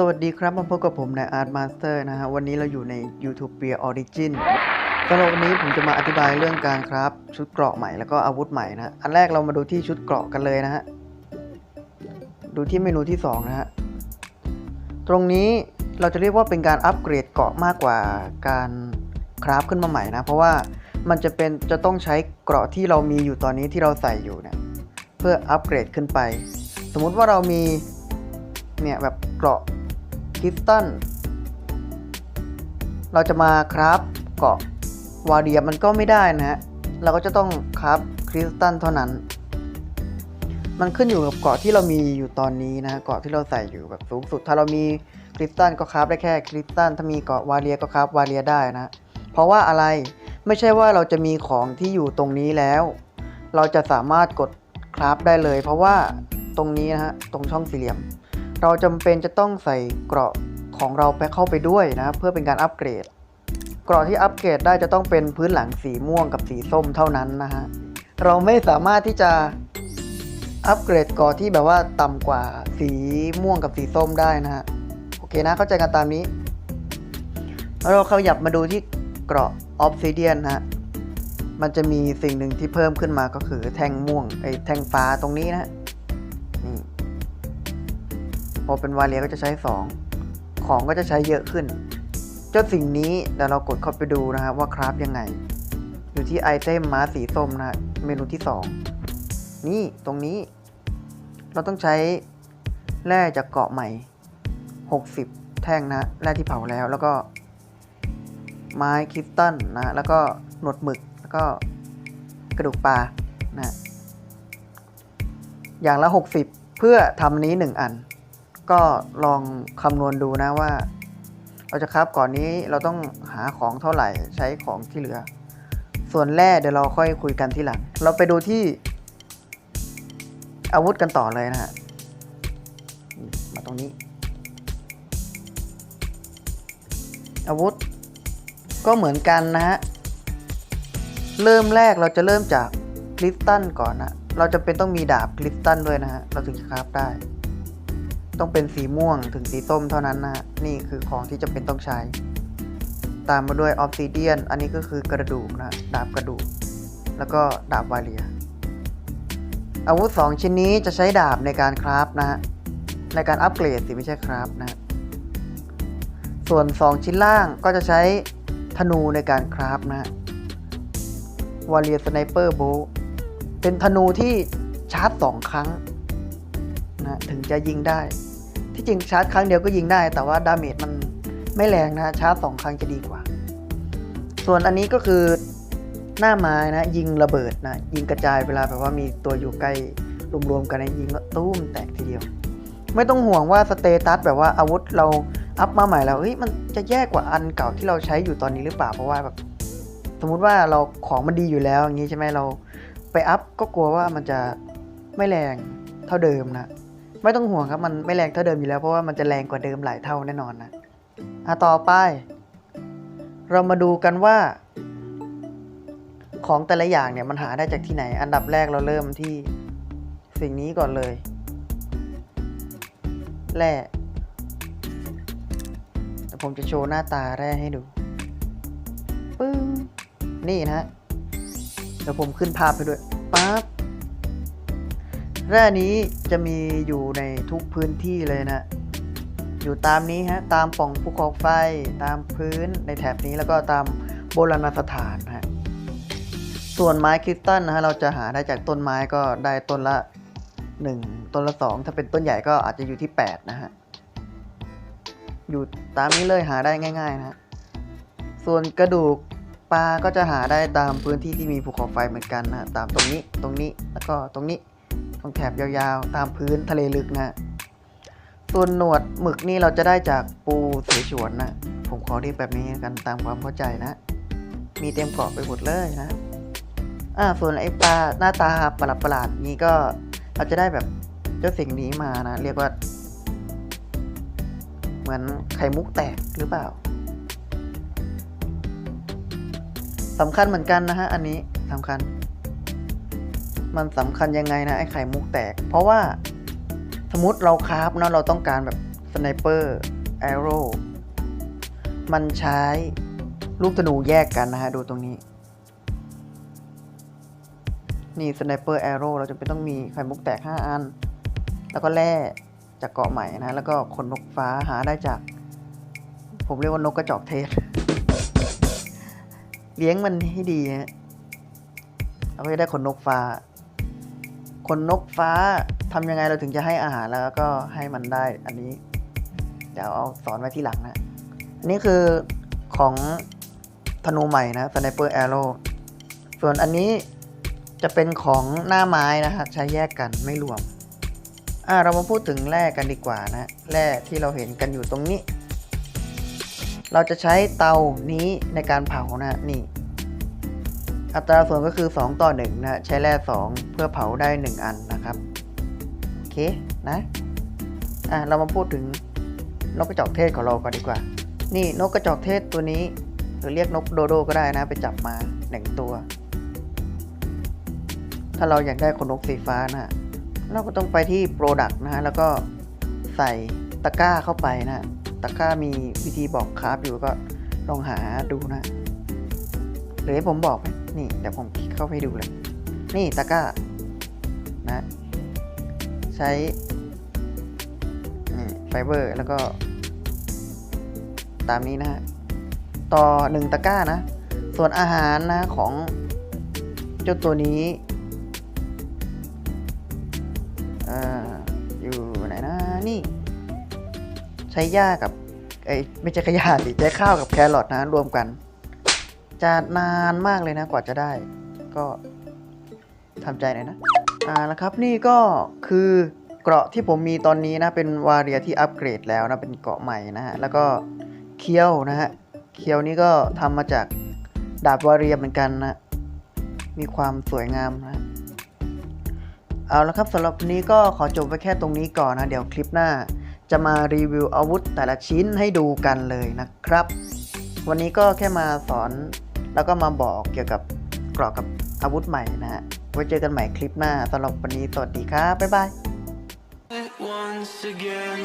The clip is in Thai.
สวัสดีครับมาพบกับผมใน Art Master นะฮะ วันนี้เราอยู่ใน YouTube p e e r Origin สำหรับวันนี้ผมจะมาอธิบายเรื่องการครับชุดเกราะใหม่แล้วก็อาวุธใหม่นะฮะ อันแรกเรามาดูที่ชุดเกราะกันเลยนะฮะ ดูที่เมนูที่ 2 นะฮะ ตรงนี้เราจะเรียกว่าเป็นการอัปเกรดเกราะมากกว่าการคราฟขึ้นมาใหม่นะ เพราะว่ามันจะเป็นจะต้องใช้เกราะที่เรามีอยู่ตอนนี้ที่เราใส่อยู่เนี่ยเพื่ออัปเกรดขึ้นไป สมมุติว่าเรามีเนี่ยแบบเกราะ คริสตัลเราจะมาคราฟเกาะวาเดียมันก็ไม่ได้นะฮะ เราก็จะต้องคราฟคริสตัลเท่านั้น มันขึ้นอยู่กับเกาะที่เรามีอยู่ตอนนี้นะฮะ เกาะที่เราใส่อยู่แบบสูงสุด ถ้าเรามีคริสตัลก็คราฟได้แค่คริสตัลถ้ามีเกาะวาเลียก็คราฟวาเลียได้นะ เพราะว่าอะไร ไม่ใช่ว่าเราจะมีของที่อยู่ตรงนี้แล้ว เราจะสามารถกดคราฟได้เลย เพราะว่าตรงนี้นะฮะ ตรงช่องสี่เหลี่ยม เราจำเป็นจะต้องใส่เกราะของเราไปเข้าไปด้วยนะครับเพื่อเป็นการอัปเกรด เกราะที่อัปเกรดได้จะต้องเป็นพื้นหลังสีม่วงกับสีส้มเท่านั้นนะฮะเราไม่สามารถที่จะอัปเกรดเกราะที่แบบว่าต่ำกว่าสีม่วงกับสีส้มได้นะฮะโอเคนะเข้าใจกันตามนี้แล้วเราขยับมาดูที่เกราะออฟซิเดียนฮะมันจะมีสิ่งหนึ่งที่เพิ่มขึ้นมาก็คือแท่งม่วงไอ้แท่งฟ้าตรงนี้นะฮะนี่ พอเป็นวาเลียก็จะใช้ 2 ของก็จะใช้เยอะขึ้น เจ้าสิ่งนี้เดี๋ยวเรากดเข้าไปดูนะครับว่าคราฟยังไง อยู่ที่ไอเทมม้าสีส้มนะเมนูที่ 2 นี่ตรงนี้ เราต้องใช้แร่จากเกาะใหม่ 60 แท่งนะแร่ที่เผาแล้วแล้วก็ไม้คริสตัลนะแล้วก็หนวดหมึกแล้วก็กระดูกปลานะอย่างละ 60 เพื่อทำนี้ 1 อัน ก็ลองคำนวณดูนะว่า เราจะครับก่อนนี้เราต้องหาของเท่าไหร่ใช้ของที่เหลือ ส่วนแร่เดี๋ยวเราค่อยคุยกันที่หลัง เราไปดูที่ อาวุธกันต่อเลยนะฮะมาตรงนี้ อาวุธก็เหมือนกันนะฮะ เริ่มแรกเราจะเริ่มจากคริสตัลก่อนนะ เราจะเป็นต้องมีดาบคริสตัลด้วยนะฮะ เราถึงจะคราฟได้ ต้องเป็นสีม่วงถึงสีส้มเท่านั้นนะฮะนี่คือของที่จำเป็นต้องใช้ ตามมาด้วยออฟซิเดียน อันนี้ก็คือกระดูกนะ ดาบกระดูก แล้วก็ดาบวาเลีย อาวุธ 2 ชิ้นนี้จะใช้ดาบในการคราฟนะฮะ ในการอัปเกรดสิไม่ใช่คราฟนะ ส่วน 2 ชิ้นล่างก็จะใช้ธนูในการคราฟนะฮะวาเลียสไนเปอร์โบเป็นธนูที่ชาร์จ2ครั้งนะถึงจะยิงได้ ที่จริงชาร์จครั้งเดียวก็ยิงได้ แต่ว่าดาเมจมันไม่แรงนะชาร์จ2ครั้งจะดีกว่า ส่วนอันนี้ก็คือหน้าไม้นะ ยิงระเบิดนะ ยิงกระจายเวลาแบบว่ามีตัวอยู่ใกล้รวมๆกันนะยิงแล้วตุ้มแตกทีเดียว ไม่ต้องห่วงว่าสเตตัสแบบว่าอาวุธเราอัพมาใหม่แล้วเฮ้ยมันจะแย่กว่าอันเก่าที่เราใช้อยู่ตอนนี้หรือเปล่าเพราะว่าแบบสมมุติว่าเราของมันดีอยู่แล้วอย่างนี้ใช่ไหมเราไปอัพก็กลัวว่ามันจะไม่แรงเท่าเดิมนะ ไม่ต้องห่วงครับ มันไม่แรงเท่าเดิมอยู่แล้วเพราะว่ามันจะแรงกว่าเดิมหลายเท่าแน่นอนนะอะต่อไป เรามาดูกันว่า ของแต่ละอย่างเนี่ยมันหาได้จากที่ไหน อันดับแรกเราเริ่มที่สิ่งนี้ก่อนเลยแร่เดี๋ยวผมจะโชว์หน้าตาแร่ให้ดูปึ้งนี่นะฮะเดี๋ยวผมขึ้นภาพไปด้วยปั๊บ แร่นี้จะมีอยู่ในทุกพื้นที่เลยนะ อยู่ตามนี้ฮะ ตามป่องภูเขาไฟ ตามพื้นในแถบนี้แล้วก็ตามโบราณสถานฮะ ส่วนไม้คริสตัลนะฮะเราจะหาได้จากต้นไม้ก็ได้ต้นละ 1 ต้นละ 2 ถ้าเป็นต้นใหญ่ก็อาจจะอยู่ที่ 8 นะฮะ อยู่ตามนี้เลยหาได้ง่าย ๆ นะฮะ ส่วนกระดูกปลาก็จะหาได้ตามพื้นที่ที่มีภูเขาไฟเหมือนกันนะตามตรงนี้ ตรงนี้ แล้วก็ตรงนี้ ตรงแถบยาวๆ ตามพื้นทะเลลึกนะ ส่วนหนวดหมึกนี่เราจะได้จากปูเสฉวนนะ ผมขอเรียกแบบนี้กันตามความเข้าใจนะ มีเต็มเกาะไปหมดเลยนะ อ่าส่วนไอ้ปลาหน้าตาประหลาดๆนี้ก็เราจะได้แบบเจ้าสิ่งนี้มานะ เรียกว่า เหมือนไข่มุกแตกหรือเปล่าสำคัญเหมือนกันนะฮะ อันนี้สำคัญ มันสำคัญยังไงนะไอ้ไข่มุกแตก เพราะว่าสมมติเราคราฟเนอะเราต้องการแบบสไนเปอร์แอโร่มันใช้ลูกธนูแยกกันนะฮะ ดูตรงนี้ นี่สไนเปอร์แอโร่เราจะเป็นต้องมีไข่มุกแตก 5 อัน แล้วก็แร่จากเกาะใหม่นะ แล้วก็ขนนกฟ้าหาได้จาก ผมเรียกว่านกกระจอกเทศ เลี้ยงมันให้ดีฮะเราก็จะได้ขนนกฟ้า ขนนกฟ้าทำยังไงเราถึงจะให้อาหารแล้วก็ให้มันได้ อันนี้ เดี๋ยวเอาสอนไว้ที่หลังนะ อันนี้คือของธนูใหม่นะ Sniper Arrow ส่วนอันนี้จะเป็นของหน้าไม้นะฮะใช้แยกกันไม่รวม อ่าเรามาพูดถึงแร่กันดีกว่านะแร่ที่เราเห็นกันอยู่ตรงนี้ เราจะใช้เตานี้ในการเผานะนี่ อัตราส่วนก็คือ 2 ต่อ 1 นะใช้แร่2 เพื่อเผาได้ 1 อันนะครับ โอเคนะอะเรามาพูดถึงนกกระจอกเทศของเราก่อนดีกว่า นี่นกกระจอกเทศตัวนี้ หรือเรียกนกโดโดก็ได้นะ ไปจับมาหนึ่งตัว ถ้าเราอยากได้ขนนกสีฟ้านะเราก็ต้องไปที่ Product นะฮะแล้วก็ใส่ตะกร้าเข้าไปนะตะกร้ามีวิธีบอกคราฟอยู่ก็ลองหาดูนะ หรือให้ผมบอกไหม นี่เดี๋ยวผมคลิกเข้าไปดูเลย นี่ตะกร้านะใช้ไฟเบอร์แล้วก็ ตามนี้นะฮะต่อหนึ่งตะกร้านะ ส่วนอาหารนะของเจ้าตัวนี้ออยู่ไหนนะนี่ ใช้หญ้ากับเอ้ไม่ใช่ขยะสิใช้ข้าวกับแครอทนะรวมกัน จะนานมากเลยนะกว่าจะได้ ก็ทำใจหน่อยนะ อ่าแล้วครับนี่ก็คือเกราะที่ผมมีตอนนี้นะเป็นวาเรียที่อัปเกรดแล้วนะเป็นเกราะใหม่นะฮะแล้วก็เคียวนะฮะเคียวนี้ก็ทำมาจากดาบวาเรียเหมือนกันนะมีความสวยงามนะเอาละครับสำหรับวันนี้ก็ขอจบไว้แค่ตรงนี้ก่อนนะ เดี๋ยวคลิปหน้า จะมารีวิวอาวุธแต่ละชิ้นให้ดูกันเลยนะครับ วันนี้ก็แค่มาสอน แล้วก็มาบอกเกี่ยวกับเกราะกับอาวุธใหม่นะฮะ ไว้เจอกันใหม่คลิปหน้าสำหรับวันนี้สวัสดีครับ บ๊ายบาย once again.